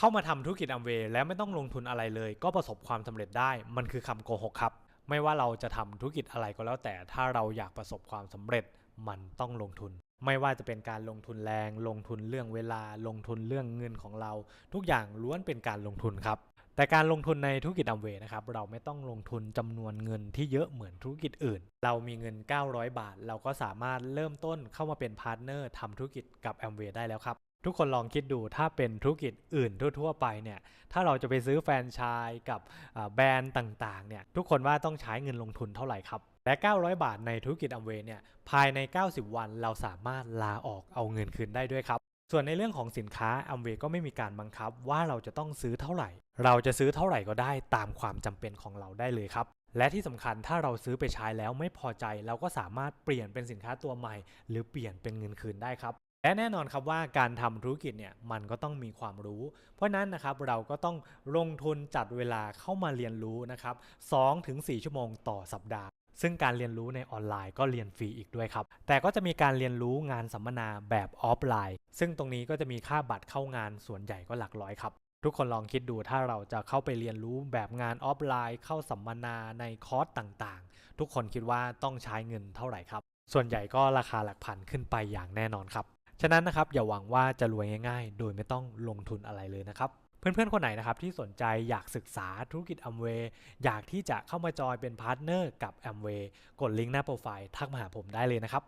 เข้ามาทำธุรกิจอัมเวย์แล้วไม่ต้องลงทุนอะไรเลย ก็ประสบความสำเร็จได้มันคือคำโกหกครับ ไม่ว่าเราจะทำธุรกิจอะไรก็แล้วแต่ถ้าเราอยากประสบความสำเร็จมันต้องลงทุน ไม่ว่าจะเป็นการลงทุนแรง ลงทุนเรื่องเวลาลงทุนเรื่องเงินของเรา ทุกอย่างล้วนเป็นการลงทุนครับแต่การลงทุนในธุรกิจอัมเวย์นะครับเราไม่ต้องลงทุนจำนวนเงินที่เยอะเหมือนธุรกิจอื่น เรามีเงิน 900 บาท เราก็สามารถเริ่มต้นเข้ามาเป็นพาร์ทเนอร์ทำธุรกิจกับแอมเวย์ได้แล้วครับ ทุกคนลองคิดดูถ้าเป็นธุรกิจอื่นทั่ว ๆ ไปเนี่ยถ้าเราจะไปซื้อแฟรนไชส์กับแบรนด์ต่างๆเนี่ยทุกคนว่าต้องใช้เงินลงทุนเท่าไหร่ครับและ 900 บาทในธุรกิจอัมเวย์เนี่ยภายใน 90 วันเราสามารถลาออกเอาเงินคืนได้ด้วยครับส่วนในเรื่องของสินค้าอัมเวย์ก็ไม่มีการบังคับว่าเราจะต้องซื้อเท่าไหร่ เราจะซื้อเท่าไหร่ก็ได้ตามความจำเป็นของเราได้เลยครับ และที่สำคัญถ้าเราซื้อไปใช้แล้วไม่พอใจ เราก็สามารถเปลี่ยนเป็นสินค้าตัวใหม่ หรือเปลี่ยนเป็นเงินคืนได้ครับ และแน่นอนครับว่าการทำธุรกิจเนี่ยมันก็ต้องมีความรู้ เพราะฉะนั้นนะครับเราก็ต้องลงทุนจัดเวลาเข้ามาเรียนรู้นะครับ2-4ชั่วโมงต่อสัปดาห์ ซึ่งการเรียนรู้ในออนไลน์ก็เรียนฟรีอีกด้วยครับ แต่ก็จะมีการเรียนรู้งานสัมมนาแบบออฟไลน์ ซึ่งตรงนี้ก็จะมีค่าบัตรเข้างานส่วนใหญ่ก็หลักร้อยครับทุกคนลองคิดดูถ้าเราจะเข้าไปเรียนรู้แบบงานออฟไลน์ เข้าสัมมนาในคอร์สต่างๆ ทุกคนคิดว่าต้องใช้เงินเท่าไหร่ครับ ส่วนใหญ่ก็ราคาหลักพันขึ้นไปอย่างแน่นอนครับ ฉะนั้นนะครับอย่าหวังว่าจะรวยง่ายๆ โดยไม่ต้องลงทุนอะไรเลยนะครับเพื่อนๆ คนไหนนะครับที่สนใจอยากศึกษาธุรกิจแอมเวย์อยากที่จะเข้ามาจอยเป็นพาร์ทเนอร์กับแอมเวย์กดลิงก์หน้าโปรไฟล์ทักมาหาผมได้เลยนะครับ